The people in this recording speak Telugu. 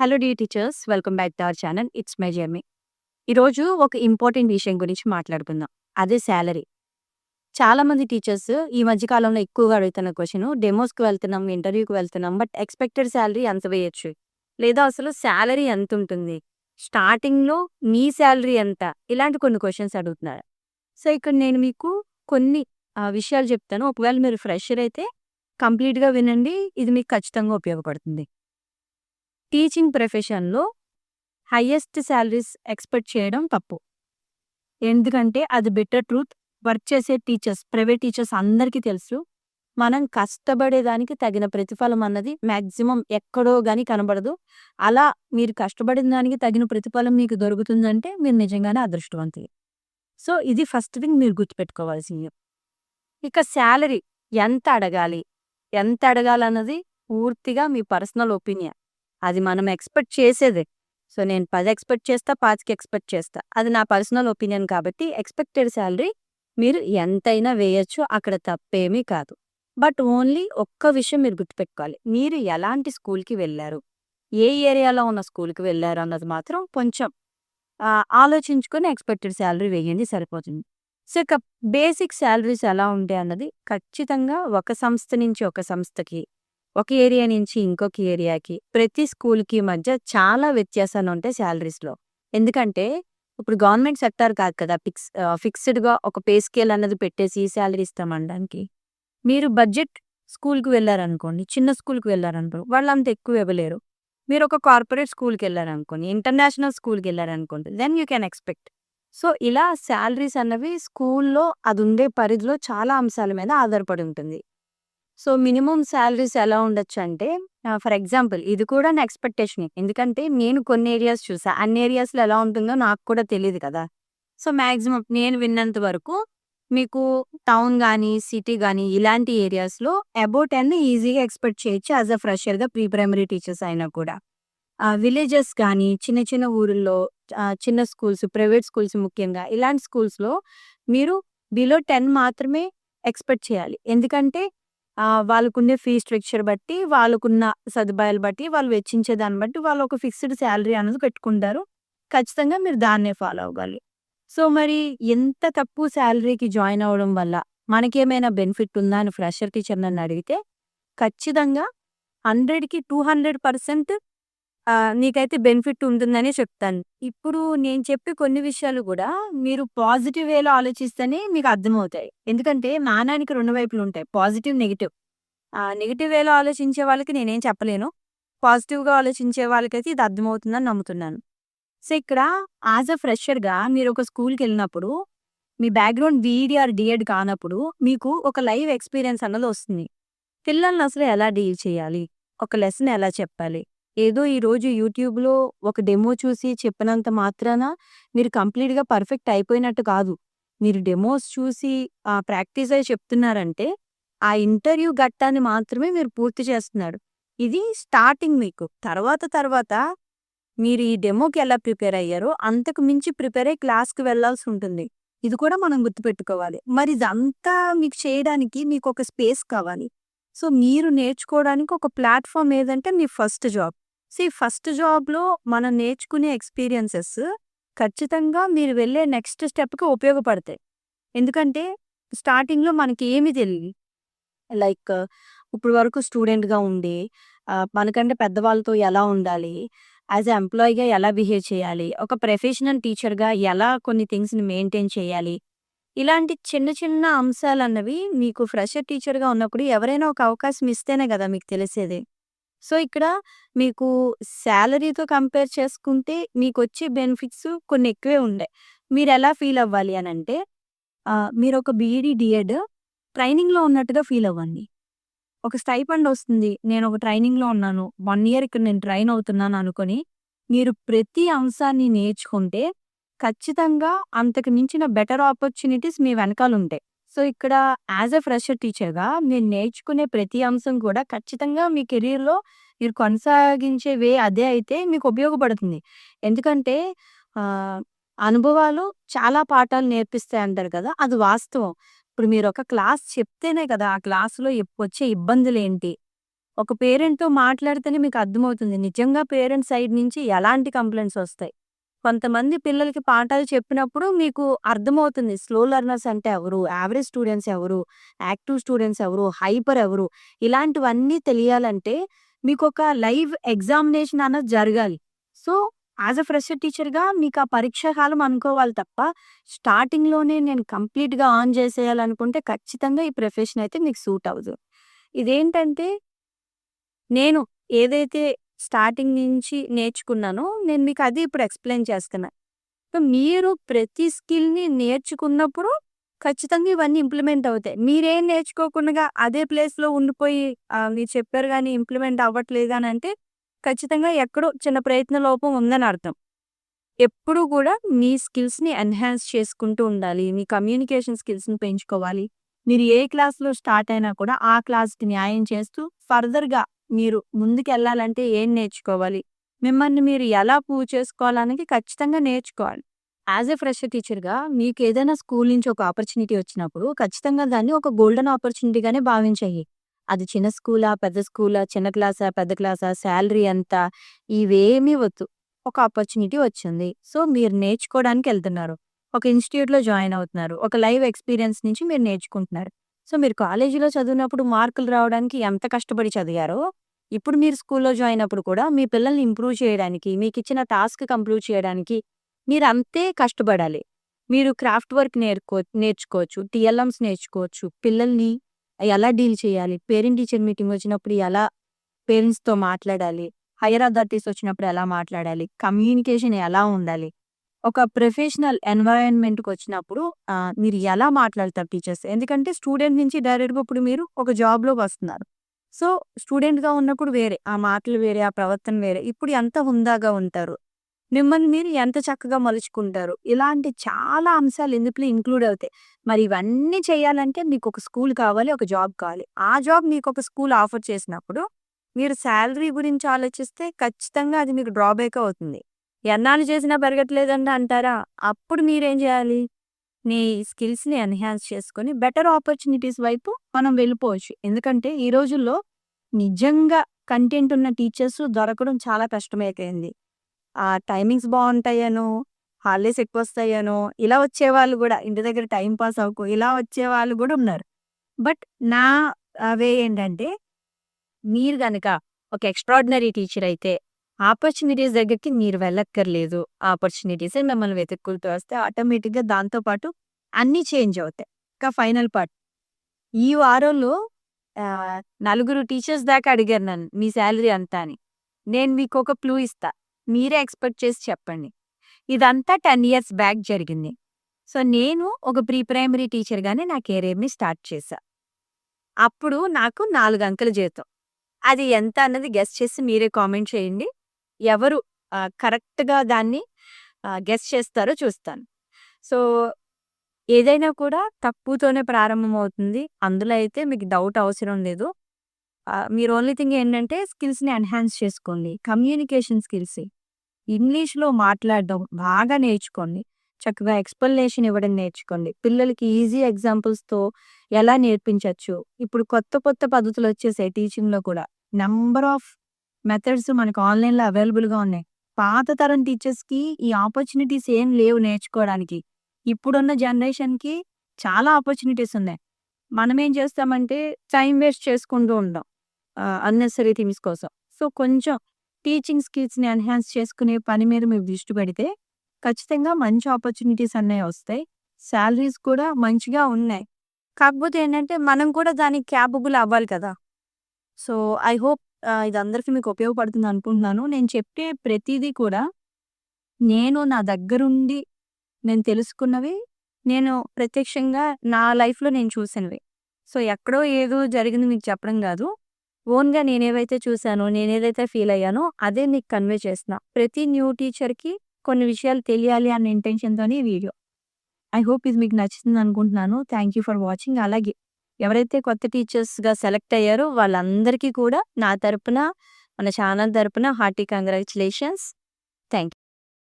Hello dear teachers welcome back to our channel it's my Jerami ఈరోజు ఒక ఇంపార్టెంట్ విషయం గురించి మాట్లాడుకుందాం. అదే శాలరీ చాలా మంది టీచర్స్ ఈ మధ్యకాలంలో ఎక్కువగా అడుగుతున్న క్వశ్చన్ డెమోస్కి వెళ్తున్నాం ఇంటర్వ్యూకి వెళ్తున్నాం బట్ ఎక్స్పెక్టెడ్ శాలరీ ఎంత వేయచ్చు. లేదా అసలు శాలరీ ఎంత ఉంటుంది? స్టార్టింగ్లో మీ శాలరీ ఎంత? ఇలాంటి కొన్ని క్వశ్చన్స్ అడుగుతున్నారు. సో ఇక్కడ నేను మీకు కొన్ని ఆ, విషయాలు చెప్తాను. ఒకవేళ మీరు ఫ్రెషర్ అయితే కంప్లీట్గా వినండి. ఇది మీకు ఖచ్చితంగా ఉపయోగపడుతుంది. టీచింగ్ ప్రొఫెషన్లో హయ్యెస్ట్ శాలరీస్ ఎక్స్పెక్ట్ చేయడం తప్పు. ఎందుకంటే అది బెటర్ ట్రూత్ వర్క్ చేసే టీచర్స్ ప్రైవేట్ టీచర్స్ అందరికీ తెలుసు. మనం కష్టపడేదానికి తగిన ప్రతిఫలం అన్నది మ్యాక్సిమం ఎక్కడో కానీ కనబడదు. అలా మీరు కష్టపడిన దానికి తగిన ప్రతిఫలం మీకు దొరుకుతుందంటే మీరు నిజంగానే అదృష్టవంతులు. సో ఇది ఫస్ట్ థింగ్ మీరు గుర్తుపెట్టుకోవాల్సింది. ఇక శాలరీ ఎంత అడగాలి? ఎంత అడగాలన్నది పూర్తిగా మీ పర్సనల్ ఒపీనియన్. అది మనం ఎక్స్పెక్ట్ చేసేదే. సో నేను పది ఎక్స్పెక్ట్ చేస్తా పాతికి ఎక్స్పెక్ట్ చేస్తా. అది నా పర్సనల్ ఒపీనియన్ కాబట్టి ఎక్స్పెక్టెడ్ శాలరీ మీరు ఎంతైనా వేయచ్చు అక్కడ తప్పేమీ కాదు. బట్ ఓన్లీ ఒక్క విషయం మీరు గుర్తుపెట్టుకోవాలి. మీరు ఎలాంటి స్కూల్కి వెళ్ళారు? ఏ ఏరియాలో ఉన్న స్కూల్కి వెళ్ళారు అన్నది మాత్రం కొంచెం ఆ, ఆలోచించుకొని ఎక్స్పెక్టెడ్ శాలరీ వేయండి సరిపోతుంది. సో ఇక బేసిక్ శాలరీస్ ఎలా ఉంటాయి అన్నది ఖచ్చితంగా ఒక సంస్థ నుంచి ఒక సంస్థకి ఒక ఏరియా నుంచి ఇంకొక ఏరియాకి ప్రతి స్కూల్కి మధ్య చాలా వ్యత్యాసాలు ఉంటాయి శాలరీస్లో. ఎందుకంటే ఇప్పుడు గవర్నమెంట్ సెక్టార్ కాదు కదా ఫిక్స్ ఫిక్స్డ్గా ఒక పే స్కేల్ అన్నది పెట్టేసి శాలరీ ఇస్తామనడానికి మీరు బడ్జెట్ స్కూల్కి వెళ్ళారనుకోండి చిన్న స్కూల్కి వెళ్ళారనుకో వాళ్ళు అంత ఎక్కువ ఇవ్వలేరు. మీరు ఒక కార్పొరేట్ స్కూల్కి వెళ్ళారనుకోండి ఇంటర్నేషనల్ స్కూల్కి వెళ్ళారనుకోండి then you can expect so ఇలా శాలరీస్ అన్నవి స్కూల్లో అది ఉండే పరిధిలో చాలా అంశాల మీద ఆధారపడి ఉంటుంది. సో మినిమం శాలరీస్ ఎలా ఉండొచ్చు అంటే ఫర్ ఎగ్జాంపుల్ ఇది కూడా నా ఎక్స్పెక్టేషన్. ఎందుకంటే నేను కొన్ని ఏరియాస్ చూసా. అన్ని ఏరియాస్లో ఎలా ఉంటుందో నాకు కూడా తెలియదు కదా! సో మ్యాక్సిమం నేను విన్నంత వరకు మీకు టౌన్ కానీ సిటీ కానీ ఇలాంటి ఏరియాస్లో అబౌట్ టెన్ ఈజీగా ఎక్స్పెక్ట్ చేయొచ్చు యాజ్ అ ఫ్రెషర్గా ప్రీ ప్రైమరీ టీచర్స్ అయినా కూడా. విలేజెస్ కానీ చిన్న చిన్న ఊరిలో చిన్న స్కూల్స్ ప్రైవేట్ స్కూల్స్ ముఖ్యంగా ఇలాంటి స్కూల్స్లో మీరు బిలో టెన్ మాత్రమే ఎక్స్పెక్ట్ చేయాలి. ఎందుకంటే ఆ, ఫీ స్ట్రక్చర్ బట్టి వాళ్ళకున్న సదుపాయాలు బట్టి వాళ్ళు వెచ్చించే దాన్ని బట్టి వాళ్ళు ఒక ఫిక్స్డ్ శాలరీ అనేది పెట్టుకుంటారు. ఖచ్చితంగా మీరు దాన్నే ఫాలో అవ్వాలి. సో మరి ఎంత తక్కువ శాలరీకి జాయిన్ అవ్వడం వల్ల మనకేమైనా బెనిఫిట్ ఉందా అని ఫ్రెషర్ టీచర్ నన్ను అడిగితే ఖచ్చితంగా హండ్రెడ్కి టూ హండ్రెడ్ పర్సెంట్ నీకైతే బెనిఫిట్ ఉంటుందని చెప్తాను. ఇప్పుడు నేను చెప్పే కొన్ని విషయాలు కూడా మీరు పాజిటివ్ వేలో ఆలోచిస్తేనే మీకు అర్థమవుతాయి. ఎందుకంటే నాణానికి రెండు వైపులు ఉంటాయి. Positive negative. నెగిటివ్ వేలో ఆలోచించే వాళ్ళకి నేనేం చెప్పలేను. పాజిటివ్గా ఆలోచించే వాళ్ళకైతే ఇది అర్థమవుతుందని నమ్ముతున్నాను. సో ఇక్కడ యాజ్ అ ఫ్రెషర్గా మీరు ఒక స్కూల్కి వెళ్ళినప్పుడు మీ బ్యాక్గ్రౌండ్ వీడిఆర్ డిఎడ్ కానప్పుడు మీకు ఒక లైవ్ ఎక్స్పీరియన్స్ అన్నది వస్తుంది. పిల్లల్ని అసలు ఎలా డీల్ చేయాలి? ఒక లెసన్ ఎలా చెప్పాలి? ఏదో ఈ రోజు యూట్యూబ్లో ఒక డెమో చూసి చెప్పినంత మాత్రాన మీరు కంప్లీట్గా పర్ఫెక్ట్ అయిపోయినట్టు కాదు. మీరు డెమోస్ చూసి ఆ ప్రాక్టీస్ అయి చెప్తున్నారంటే ఆ ఇంటర్వ్యూ ఘట్టాన్ని మాత్రమే మీరు పూర్తి చేస్తున్నారు. ఇది స్టార్టింగ్ మీకు. తర్వాత తర్వాత మీరు ఈ డెమోకి ఎలా ప్రిపేర్ అయ్యారో అంతకు మించి ప్రిపేర్ అయ్యి క్లాస్కి వెళ్ళాల్సి ఉంటుంది. ఇది కూడా మనం గుర్తుపెట్టుకోవాలి. మరి ఇదంతా మీకు చేయడానికి మీకు ఒక స్పేస్ కావాలి. సో మీరు నేర్చుకోవడానికి ఒక ప్లాట్ఫామ్ ఏదంటే మీ ఫస్ట్ జాబ్. సో ఈ ఫస్ట్ జాబ్లో మనం నేర్చుకునే ఎక్స్పీరియన్సెస్ ఖచ్చితంగా మీరు వెళ్ళే నెక్స్ట్ స్టెప్కి ఉపయోగపడతాయి. ఎందుకంటే స్టార్టింగ్లో మనకి ఏమీ తెలియదు లైక్ ఇప్పుడు వరకు స్టూడెంట్గా ఉండి మనకంటే పెద్దవాళ్ళతో ఎలా ఉండాలి యాజ్ ఎ ఎంప్లాయీగా ఎలా బిహేవ్ చేయాలి ఒక ప్రొఫెషనల్ టీచర్గా ఎలా కొన్ని థింగ్స్ని మెయింటైన్ చేయాలి ఇలాంటి చిన్న చిన్న అంశాలు అన్నవి మీకు ఫ్రెషర్ టీచర్గా ఉన్నప్పుడు ఎవరైనా ఒక అవకాశం ఇస్తేనే కదా మీకు తెలిసేది. సో ఇక్కడ మీకు శాలరీతో కంపేర్ చేసుకుంటే మీకు వచ్చే బెనిఫిట్స్ కొన్ని ఎక్కువే ఉండే. మీరు ఎలా ఫీల్ అవ్వాలి అని అంటే మీరు ఒక బీఈడి డిఎడ్ ట్రైనింగ్లో ఉన్నట్టుగా ఫీల్ అవ్వండి. ఒక స్టైపండ్ వస్తుంది నేను ఒక ట్రైనింగ్లో ఉన్నాను వన్ ఇయర్ ఇక్కడ నేను ట్రైన్ అవుతున్నాను అనుకొని మీరు ప్రతి అంశాన్ని నేర్చుకుంటే ఖచ్చితంగా అంతకు మించిన బెటర్ ఆపర్చునిటీస్ మీ వెనకాల ఉంటాయి సో ఇక్కడ యాజ్ ఎ ఫ్రెషర్ టీచర్గా మీరు నేర్చుకునే ప్రతి అంశం కూడా ఖచ్చితంగా మీ కెరీర్లో మీరు కొనసాగించే వే అదే అయితే మీకు ఉపయోగపడుతుంది ఎందుకంటే అనుభవాలు చాలా పాఠాలు నేర్పిస్తాయి అంటారు కదా అది వాస్తవం ఇప్పుడు మీరు ఒక క్లాస్ చెప్తేనే కదా ఆ క్లాసులో వచ్చే ఇబ్బందులు ఏంటి ఒక పేరెంట్‌తో మాట్లాడితేనే మీకు అర్థమవుతుంది. నిజంగా పేరెంట్స్ సైడ్ నుంచి ఎలాంటి కంప్లైంట్స్ వస్తాయి. కొంతమంది పిల్లలకి పాఠాలు చెప్పినప్పుడు మీకు అర్థమవుతుంది. స్లో లెర్నర్స్ అంటే ఎవరు? యావరేజ్ స్టూడెంట్స్ ఎవరు? యాక్టివ్ స్టూడెంట్స్ ఎవరు? హైపర్ ఎవరు? ఇలాంటివన్నీ తెలియాలంటే మీకొక లైవ్ ఎగ్జామినేషన్ అన్నది జరగాలి. సో, యాజ్ అ ఫ్రెషర్ టీచర్‌గా మీకు ఆ పరీక్ష కాలం అనుకోవాలి తప్ప, స్టార్టింగ్‌లోనే నేను కంప్లీట్‌గా ఆన్ చేసేయాలనుకుంటే ఖచ్చితంగా ఈ ప్రొఫెషన్ అయితే మీకు సూట్ అవ్వదు. ఇదేంటంటే నేను ఏదైతే స్టార్టింగ్ నుంచి నేర్చుకున్నాను నేను మీకు అది ఇప్పుడు ఎక్స్‌ప్లెయిన్ చేస్తున్నా. మీరు ప్రతి స్కిల్‌ని నేర్చుకున్నప్పుడు ఖచ్చితంగా ఇవన్నీ ఇంప్లిమెంట్ అవుతాయి. మీరేం నేర్చుకోకుండా అదే ప్లేస్‌లో ఉండిపోయి మీరు చెప్పారు కానీ ఇంప్లిమెంట్ అవ్వట్లేదు అని అంటే ఖచ్చితంగా ఎక్కడో చిన్న ప్రయత్న లోపం ఉందని అర్థం. ఎప్పుడూ కూడా మీ స్కిల్స్‌ని ఎన్హాన్స్ చేసుకుంటూ ఉండాలి. మీ కమ్యూనికేషన్ స్కిల్స్‌ని పెంచుకోవాలి. మీరు ఏ క్లాస్‌లో స్టార్ట్ అయినా కూడా ఆ క్లాస్‌కి న్యాయం చేస్తూ ఫర్దర్‌గా మీరు ముందుకెళ్ళాలంటే ఏం నేర్చుకోవాలి? మిమ్మల్ని మీరు ఎలా ప్రూవ్ చేసుకోవాలనేది ఖచ్చితంగా నేర్చుకోవాలి. యాజ్ ఎ ఫ్రెషర్ టీచర్‌గా మీకు ఏదైనా స్కూల్ నుంచి ఒక ఆపర్చునిటీ వచ్చినప్పుడు ఖచ్చితంగా దాన్ని ఒక గోల్డెన్ ఆపర్చునిటీగానే భావించాయి అది చిన్న స్కూలా? పెద్ద స్కూలా? చిన్న క్లాసా? పెద్ద క్లాసా? శాలరీ ఎంత? ఇవేమీ వద్దు. ఒక ఆపర్చునిటీ వచ్చింది. సో, మీరు నేర్చుకోవడానికి వెళ్తున్నారు ఒక ఇన్‌స్టిట్యూట్‌లో జాయిన్ అవుతున్నారు. ఒక లైవ్ ఎక్స్‌పీరియన్స్ నుంచి మీరు నేర్చుకుంటున్నారు. సో, మీరు కాలేజీలో చదివినప్పుడు మార్కులు రావడానికి ఎంత కష్టపడి చదివారో, ఇప్పుడు మీరు స్కూల్‌లో జాయిన్ అయినప్పుడు కూడా మీ పిల్లల్ని ఇంప్రూవ్ చేయడానికి, మీకిచ్చిన టాస్క్ కంప్లీట్ చేయడానికి మీరు అంతే కష్టపడాలి. మీరు క్రాఫ్ట్ వర్క్ నేర్కో నేర్చుకోవచ్చు. టీఎల్ఎమ్స్ నేర్చుకోవచ్చు. పిల్లల్ని ఎలా డీల్ చేయాలి? పేరెంట్ టీచర్ మీటింగ్ వచ్చినప్పుడు ఎలా పేరెంట్స్‌తో మాట్లాడాలి? హైయర్ అథారిటీస్ వచ్చినప్పుడు ఎలా మాట్లాడాలి? కమ్యూనికేషన్ ఎలా ఉండాలి? ఒక ప్రొఫెషనల్ ఎన్వైర్న్‌మెంట్‌కొచ్చినప్పుడు వచ్చినప్పుడు మీరు ఎలా మాట్లాడతారు టీచర్స్? ఎందుకంటే స్టూడెంట్ నుంచి డైరెక్ట్‌గా ఇప్పుడు మీరు ఒక జాబ్‌లోకి వస్తున్నారు. సో, స్టూడెంట్‌గా ఉన్నప్పుడు వేరే. ఆ మాటలు వేరే, ఆ ప్రవర్తన వేరే. ఇప్పుడు ఎంత హుందాగా ఉంటారు? మిమ్మల్ని మీరు ఎంత చక్కగా మలుచుకుంటారు? ఇలాంటి చాలా అంశాలు ఇందులో ఇంక్లూడ్ అవుతాయి. మరి ఇవన్నీ చేయాలంటే ఒక స్కూల్ కావాలి. ఒక జాబ్ కావాలి. ఆ జాబ్ మీకు ఒక స్కూల్ ఆఫర్ చేసినప్పుడు మీరు శాలరీ గురించి ఆలోచిస్తే ఖచ్చితంగా అది మీకు డ్రాబ్యాక్ అవుతుంది. ఎన్నాళ్ళు చేసినా పెరగట్లేదండి అంటారా? అప్పుడు మీరేం చేయాలి? మీ స్కిల్స్‌ని ఎన్హాన్స్ చేసుకొని బెటర్ ఆపర్చునిటీస్ వైపు మనం వెళ్ళిపోవచ్చు. ఎందుకంటే ఈ రోజుల్లో నిజంగా కంటెంట్ ఉన్న టీచర్స్ దొరకడం చాలా కష్టమైపోయింది. ఆ టైమింగ్స్ బావుంటాయనో, హాలిడేస్ ఎక్కువ ఎక్కువొస్తాయనో, ఇలా వచ్చేవాళ్ళు కూడా ఇంటి దగ్గర టైం పాస్ అవ్వకు ఇలా వచ్చేవాళ్ళు కూడా ఉన్నారు. బట్ నా వే ఏంటంటే మీరు కనుక ఒక ఎక్స్ట్రాడినరీ టీచర్ అయితే ఆపర్చునిటీస్ దగ్గరికి మీరు వెళ్ళక్కర్లేదు. ఆపర్చునిటీసే మిమ్మల్ని వెతుక్కుంటూ వస్తే ఆటోమేటిక్‌గా దాంతోపాటు అన్నీ చేంజ్ అవుతాయి. ఇంకా ఫైనల్ పార్ట్. ఈ వారంలో నలుగురు టీచర్స్ దాకా అడిగారు నన్ను. మీ శాలరీ అంతా అని. నేను మీకు ఒక క్లూ ఇస్తా. మీరే ఎక్స్‌పెక్ట్ చేసి చెప్పండి. ఇదంతా 10 ఇయర్స్ బ్యాక్ జరిగింది. సో, నేను ఒక ప్రీ ప్రైమరీ టీచర్‌గానే నా కెరీర్ని స్టార్ట్ చేశా. అప్పుడు నాకు నాలుగు అంకెల జీతం. అది ఎంత అన్నది గెస్ట్ చేసి మీరే కామెంట్ చేయండి. ఎవరు కరెక్ట్‌గా దాన్ని గెస్ట్ గెస్ చేస్తారో చూస్తాను. సో, ఏదైనా కూడా తప్పుతోనే ప్రారంభమవుతుంది. అందులో అయితే మీకు డౌట్ అవసరం లేదు. మీరు ఓన్లీ థింగ్ ఏంటంటే స్కిల్స్‌ని ఎన్హాన్స్ చేసుకోండి. Communication skills. ఇంగ్లీష్‌లో మాట్లాడడం బాగా నేర్చుకోండి. చక్కగా ఎక్స్‌ప్లనేషన్ ఇవ్వడం నేర్చుకోండి. పిల్లలకి ఈజీ ఎగ్జాంపుల్స్‌తో ఎలా నేర్పించవచ్చు ఇప్పుడు కొత్త కొత్త పద్ధతులు వచ్చేసాయి టీచింగ్‌లో కూడా. నెంబర్ ఆఫ్ మెథడ్స్ మనకు ఆన్‌లైన్‌లో అవైలబుల్‌గా ఉన్నాయి. పాత తరం టీచర్స్‌కి ఈ ఆపర్చునిటీస్ ఏం లేవు నేర్చుకోవడానికి. ఇప్పుడున్న జనరేషన్‌కి చాలా ఆపర్చునిటీస్ ఉన్నాయి. మనమేం చేస్తామంటే టైం వేస్ట్ చేసుకుంటూ ఉంటాం. అన్నెసరీ థింగ్స్ కోసం. సో, కొంచెం టీచింగ్ స్కిల్స్‌ని ఎన్హాన్స్ చేసుకునే పని మీద మీరు దృష్టి పెడితే ఖచ్చితంగా మంచి ఆపర్చునిటీస్ అనేవి వస్తాయి. సాలరీస్ కూడా మంచిగా ఉన్నాయి. కాకపోతే ఏంటంటే మనం కూడా దానికి క్యాపబుల్ అవ్వాలి కదా! సో, ఐ హోప్ ఇది అందరికీ మీకు ఉపయోగపడుతుంది అనుకుంటున్నాను. నేను చెప్పే ప్రతిదీ కూడా నేను నా దగ్గరుండి నేను తెలుసుకున్నవి, నేను ప్రత్యక్షంగా నా లైఫ్‌లో నేను చూసినవి. సో, ఎక్కడో ఏదో జరిగింది మీకు చెప్పడం కాదు ఓన్‌గా నేనేవైతే చూశానో నేనేదైతే ఫీల్ అయ్యానో అదే నీకు కన్వే చేస్తున్నా. ప్రతి న్యూ టీచర్‌కి కొన్ని విషయాలు తెలియాలి అన్న ఇంటెన్షన్‌తోనే ఈ వీడియో. ఐ హోప్ ఇది మీకు నచ్చుతుంది అనుకుంటున్నాను. Thank you for watching. అలాగే ఎవరైతే కొత్త టీచర్స్‌గా సెలెక్ట్ అయ్యారో వాళ్ళందరికీ కూడా నా తరపున, మన ఛానల్ తరపున హార్టీ కంగ్రాచులేషన్స్ థ్యాంక్ యూ.